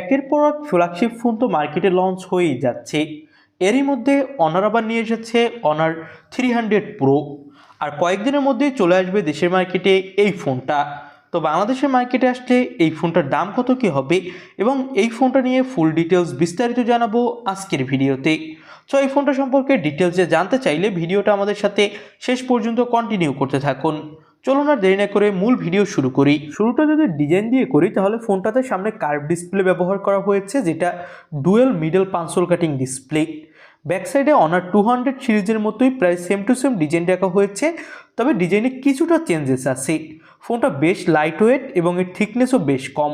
একের পর এক ফ্ল্যাগশিপ ফোন তো মার্কেটে লঞ্চ হয়েই যাচ্ছে। এরই মধ্যে অনার আবার নিয়ে এসেছে অনার থ্রি হান্ড্রেড প্রো আর কয়েকদিনের মধ্যেই চলে আসবে দেশের মার্কেটে এই ফোনটা তো বাংলাদেশের মার্কেটে আসলে এই ফোনটার দাম কত কী হবে? এবং এই ফোনটা নিয়ে ফুল ডিটেলস বিস্তারিত জানাব আজকের ভিডিওতে। সো এই ফোনটা সম্পর্কে ডিটেলসে জানতে চাইলে ভিডিওটা আমাদের সাথে শেষ পর্যন্ত কন্টিনিউ করতে থাকুন। চলুন আর দেরি না করে মূল ভিডিও শুরু করি। শুরুটা যদি ডিজাইন দিয়ে করি, তাহলে ফোনটাতে সামনে কার্ভ ডিসপ্লে ব্যবহার করা হয়েছে, যেটা dual middle punch hole cutting display back সাইডে অনার টু হান্ড্রেড সিরিজের মতোই প্রায় সেম টু সেম ডিজাইন রাখা হয়েছে, তবে ডিজাইনে কিছুটা চেঞ্জেস আছে। ফোনটা বেশ লাইট ওয়েট এবং এর থিকনেসও বেশ কম।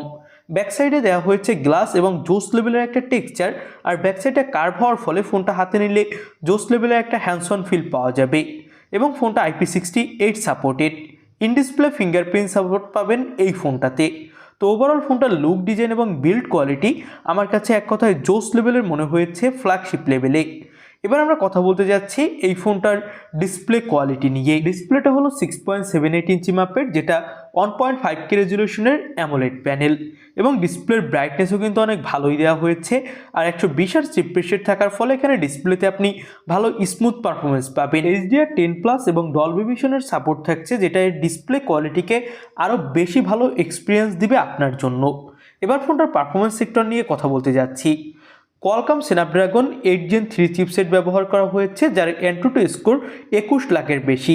ব্যাক সাইডে দেওয়া হয়েছে গ্লাস এবং জোস লেভেলের একটা টেক্সচার আর ব্যাক সাইডে কার্ভ হওয়ার ফলে ফোনটা হাতে নিলে জোস লেভেলের একটা হ্যান্ডসন ফিল পাওয়া যাবে। এবং ফোনটা IP sixty eight supported in display fingerprint support পাবেন এই ফোনটাতে। তো ওভারঅল ফোনটার লুক ডিজাইন এবং বিল্ড কোয়ালিটি আমার কাছে এক কথায় জোস লেভেলের মনে হয়েছে ফ্ল্যাগশিপ লেভেলে এবার আমরা কথা বলতে যাচ্ছি এই ফোনটার ডিসপ্লে কোয়ালিটি নিয়ে। ডিসপ্লেটা হলো six point seven eight inch মাপের, যেটা ওয়ান পয়েন্ট ফাইভ কে রেজলিউশনের অ্যামোলেড প্যানেল এবং ডিসপ্লের ব্রাইটনেসও কিন্তু অনেক ভালোই দেওয়া হয়েছে। আর একশো বিশ আর চিপ প্রেশার থাকার ফলে এখানে ডিসপ্লেতে আপনি ভালো স্মুথ পারফরমেন্স পাবেন। এইচডিআর টেন প্লাস এবং ডলবি ভিশনের সাপোর্ট থাকছে, যেটা এর ডিসপ্লে কোয়ালিটিকে আরও বেশি ভালো এক্সপিরিয়েন্স দিবে আপনার জন্য। এবার ফোনটার পারফরমেন্স সেক্টর নিয়ে কথা বলতে যাচ্ছি। Qualcomm Snapdragon eight gen three chipset ব্যবহার করা হয়েছে, যার টু স্কোর একুশ লাখের বেশি।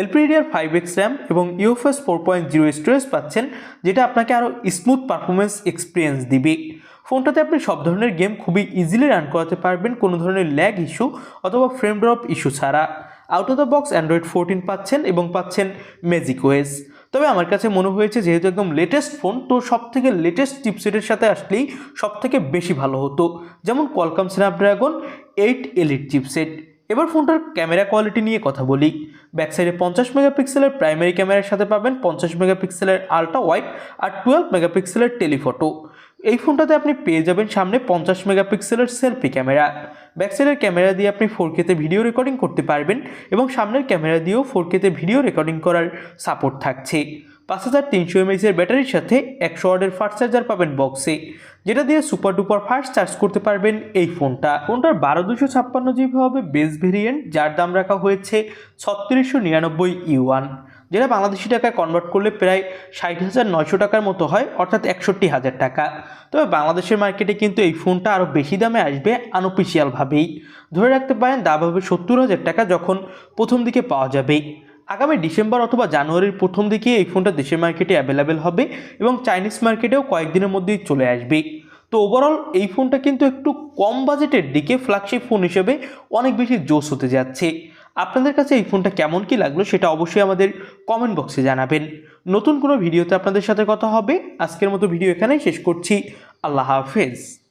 এলপিডিআর ফাইভ এক্স র্যাম এবং UFS four point zero storage পাচ্ছেন, যেটা আপনাকে আরও স্মুথ পারফরমেন্স এক্সপিরিয়েন্স দিবে। ফোনটাতে আপনি সব ধরনের গেম খুবই ইজিলি রান করাতে পারবেন, কোনো ধরনের ল্যাগ ইস্যু অথবা ফ্রেম ড্রপ ইস্যু ছাড়া। Out of the box Android fourteen পাচ্ছেন এবং পাচ্ছেন ম্যাজিক ওয়েস তবে আমার কাছে মনে হয়েছে যেহেতু একদম লেটেস্ট ফোন তো সব থেকে লেটেস্ট চিপসেটের সাথে আসলেই সব থেকে বেশি ভালো হতো। যেমন Qualcomm Snapdragon eight elite chipset এবার ফোনটার ক্যামেরা কোয়ালিটি নিয়ে কথা বলি। ব্যাকসাইডে পঞ্চাশ মেগাপিক্সেলের প্রাইমারি ক্যামেরার সাথে পাবেন পঞ্চাশ মেগাপিক্সেলের আলট্রা ওয়াইড আর টুয়েলভ মেগাপিক্সেলের টেলিফটো এই ফোনটাতে আপনি পেয়ে যাবেন সামনে পঞ্চাশ মেগাপিক্সেলের সেলফি ক্যামেরা। ব্যাক সাইডের ক্যামেরা দিয়ে আপনি ফোর কেতে ভিডিও রেকর্ডিং করতে পারবেন এবং সামনের ক্যামেরা দিয়েও ফোর কেতে ভিডিও রেকর্ডিং করার সাপোর্ট থাকছে। পাঁচ হাজার তিনশো এমএইচের ব্যাটারির সাথে একশো ওয়ার্ডের ফাস্ট চার্জার পাবেন বক্সে, যেটা দিয়ে সুপার ডুপার ফাস্ট চার্জ করতে পারবেন এই ফোনটা। ফোনটার বারো দুশো ছাপ্পান্ন জিবি হবে বেস ভেরিয়েন্ট, যার দাম রাখা হয়েছে ছত্রিশশো নিরানব্বই ইউয়ান। যেটা বাংলাদেশি টাকায় কনভার্ট করলে প্রায় ষাট হাজার নয়শো টাকার মতো হয়, অর্থাৎ একষট্টি হাজার টাকা। তবে বাংলাদেশের মার্কেটে কিন্তু এই ফোনটা আরও বেশি দামে আসবে আনঅফিসিয়ালভাবেই ধরে রাখতে পারেন দাম হবে সত্তর হাজার টাকা যখন প্রথম দিকে পাওয়া যাবে। আগামী ডিসেম্বর অথবা জানুয়ারির প্রথম দিকে এই ফোনটা দেশের মার্কেটে অ্যাভেলেবেল হবে এবং চাইনিজ মার্কেটেও কয়েকদিনের মধ্যেই চলে আসবে। তো ওভারঅল এই ফোনটা কিন্তু একটু কম বাজেটের দিকে ফ্ল্যাগশিপ ফোন হিসেবে অনেক বেশি জোশ হতে যাচ্ছে। আপনাদের কাছে এই ফোনটা কেমন কি লাগল সেটা অবশ্যই আমাদের কমেন্ট বক্সে জানাবেন। নতুন কোনো ভিডিওতে আপনাদের সাথে কথা হবে। আজকের মতো ভিডিও এখানেই শেষ করছি। আল্লাহ হাফেজ।